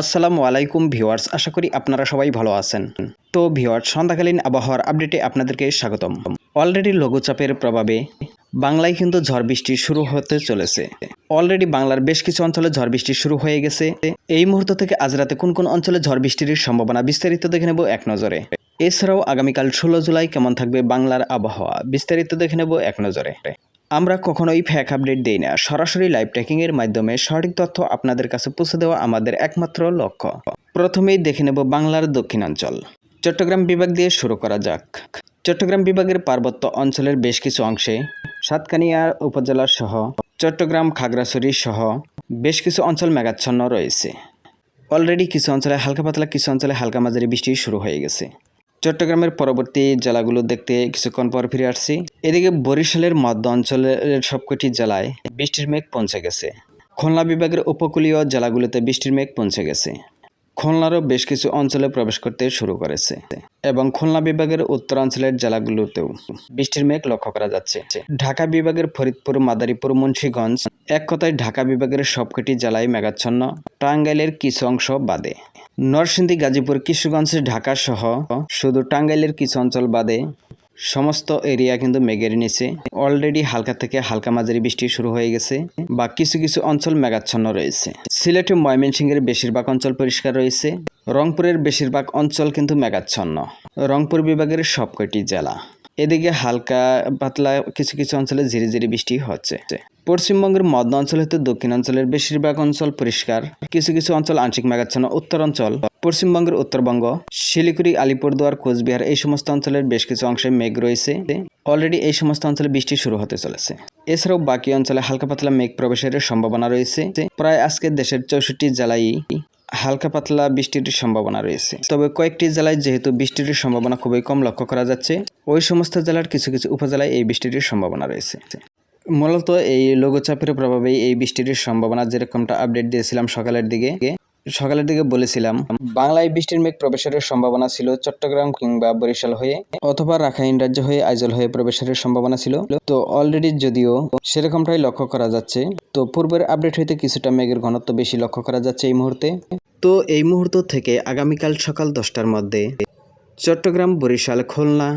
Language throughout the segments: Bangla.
আসসালামু আলাইকুম ভিউয়ার্স, আশা করি আপনারা সবাই ভালো আছেন। তো ভিউয়ার্স, সন্ধ্যাকালীন আবহাওয়ার আপডেটে আপনাদেরকে স্বাগতম। অলরেডি লঘুচাপের প্রভাবে বাংলায় কিন্তু ঝড় বৃষ্টি শুরু হতে চলেছে। অলরেডি বাংলার বেশ কিছু অঞ্চলে ঝড় বৃষ্টি শুরু হয়ে গেছে। এই মুহূর্ত থেকে আজ রাতে কোন কোন অঞ্চলে ঝড় বৃষ্টির সম্ভাবনা বিস্তারিত দেখে নেব এক নজরে। এছাড়াও আগামীকাল ষোলো জুলাই কেমন থাকবে বাংলার আবহাওয়া? বিস্তারিত দেখে নেব এক নজরে। আমরা কখনোই ফ্যাক আপডেট দেই না। সরাসরি লাইভ ট্র্যাকিংয়ের মাধ্যমে সঠিক তথ্য আপনাদের কাছে পৌঁছে দেওয়া আমাদের একমাত্র লক্ষ্য। প্রথমেই দেখে নেব বাংলার দক্ষিণাঞ্চল। চট্টগ্রাম বিভাগ দিয়ে শুরু করা যাক। চট্টগ্রাম বিভাগের পার্বত্য অঞ্চলের বেশ কিছু অংশে সাতকানিয়া উপজেলা সহ চট্টগ্রাম খাগড়াছড়ি সহ বেশ কিছু অঞ্চল মেঘাচ্ছন্ন রয়েছে। অলরেডি কিছু অঞ্চলে হালকা পাতলা, কিছু অঞ্চলে হালকা মাঝারি বৃষ্টি শুরু হয়ে গেছে। চট্টগ্রামের পরবর্তী জেলাগুলো দেখতে কিছুক্ষণ পর ফিরে আসছি। এদিকে বরিশালের মধ্য অঞ্চলের সবকটি জেলায় বৃষ্টির মেঘ পৌঁছে গেছে। খুলনা বিভাগের উপকূলীয় জেলাগুলোতে বৃষ্টির মেঘ পৌঁছে গেছে। খুলনারও বেশ কিছু অঞ্চলে প্রবেশ করতে শুরু করেছে এবং খুলনা বিভাগের উত্তরাঞ্চলের জেলাগুলোতেও বৃষ্টির মেঘ লক্ষ্য করা যাচ্ছে। ঢাকা বিভাগের ফরিদপুর, মাদারীপুর, মুন্সীগঞ্জ এক কথায় ঢাকা বিভাগের সবকটি জেলায় মেঘাচ্ছন্ন। টাঙ্গাইলের কিছু অংশ বাদে। নরসিংদী, গাজীপুর, কিশোরগঞ্জ, ঢাকা সহ শুধু টাঙ্গাইলের কিছু অঞ্চল বাদে সমস্ত এরিয়া কিন্তু মেঘের নিচে। অলরেডি হালকা থেকে হালকা মাঝারি বৃষ্টি শুরু হয়ে গেছে বা কিছু কিছু অঞ্চল মেঘাচ্ছন্ন রয়েছে। সিলেট ময়মনসিংহের বেশিরভাগ অঞ্চল পরিষ্কার রয়েছে। রংপুরের বেশিরভাগ অঞ্চল কিন্তু মেঘাচ্ছন্ন। রংপুর বিভাগের সবকটি জেলা এদিকে হালকা পাতলা কিছু কিছু অঞ্চলে ধীরে ধীরে বৃষ্টি হচ্ছে। পশ্চিমবঙ্গের মধ্য অঞ্চল হতে দক্ষিণাঞ্চলের বেশিরভাগ অঞ্চল পরিষ্কার। কিছু কিছু অঞ্চল আংশিক মেঘাচ্ছন্ন, উত্তরাঞ্চল, পশ্চিমবঙ্গের উত্তরবঙ্গ, শিলিগুড়ি, আলিপুরদুয়ার, কোচবিহার এই সমস্ত অঞ্চলের বেশ কিছু অংশে মেঘ রয়েছে। অলরেডি এই সমস্ত অঞ্চলে বৃষ্টি শুরু হতে চলেছে। এছাড়াও বাকি অঞ্চলে হালকা পাতলা মেঘ প্রবেশের সম্ভাবনা রয়েছে। প্রায় আজকে দেশের চৌষট্টি জেলায় হালকা পাতলা বৃষ্টির সম্ভাবনা রয়েছে। তবে কয়েকটি জেলায় যেহেতু বৃষ্টির সম্ভাবনা খুবই কম লক্ষ্য করা যাচ্ছে, ওই সমস্ত জেলার কিছু কিছু উপজেলায় এই বৃষ্টির সম্ভাবনা রয়েছে। মূলত এই লঘুচাপের প্রভাবেই এই বৃষ্টির সম্ভাবনা যেরকমটা আপডেট দিয়েছিলাম সকালের দিকে সকালের দিকে বলেছিলাম, বাংলায় বৃষ্টির মেঘ প্রবেশের সম্ভাবনা ছিল চট্টগ্রাম কিংবা বরিশাল হয়ে, অথবা রাখাইন রাজ্য হয়ে আইজল হয়ে প্রবেশের সম্ভাবনা ছিল। তো অলরেডি যদিও সেরকমটাই লক্ষ্য করা যাচ্ছে, তো পূর্বের আপডেট হইতে কিছুটা মেঘের ঘনত্ব বেশি লক্ষ্য করা যাচ্ছে এই মুহূর্তে। তো এই মুহূর্ত থেকে আগামীকাল সকাল দশটার মধ্যে চট্টগ্রাম, বরিশাল, খুলনা,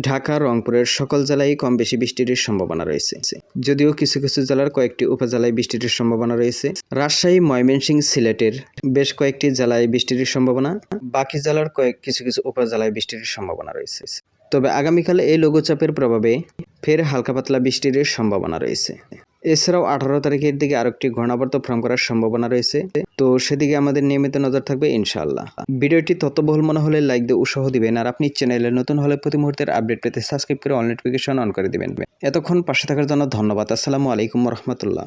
ঢাকা, রংপুরের সকল জেলায় কম বেশি বৃষ্টির সম্ভাবনা রয়েছে। যদিও কিছু কিছু জেলার কয়েকটি উপজেলায় বৃষ্টির সম্ভাবনা রয়েছে। রাজশাহী, ময়মনসিংহ, সিলেটের বেশ কয়েকটি জেলায় বৃষ্টির সম্ভাবনা। বাকি জেলার কয়েক কিছু কিছু উপজেলায় বৃষ্টির সম্ভাবনা রয়েছে। তবে আগামীকালে এই লঘুচাপের প্রভাবে ফের হালকা পাতলা বৃষ্টির সম্ভাবনা রয়েছে। এছাড়াও আঠারো তারিখের দিকে আরেকটি ঘূর্ণাবর্ত ফর্ম করার সম্ভাবনা রয়েছে। তো সেদিকে আমাদের নিয়মিত নজর থাকবে ইনশাআল্লাহ। ভিডিওটি ততবহুল মনে হলে লাইক দিয়ে উৎসাহ দিবেন আর আপনি চ্যানেলে নতুন হলে প্রতি মুহূর্তের আপডেট পেতে সাবস্ক্রাইব করে অল নোটিফিকেশন অন করে দিবেন। এতক্ষণ পাশে থাকার জন্য ধন্যবাদ। আসসালামু আলাইকুম রহমতুল্লাহ।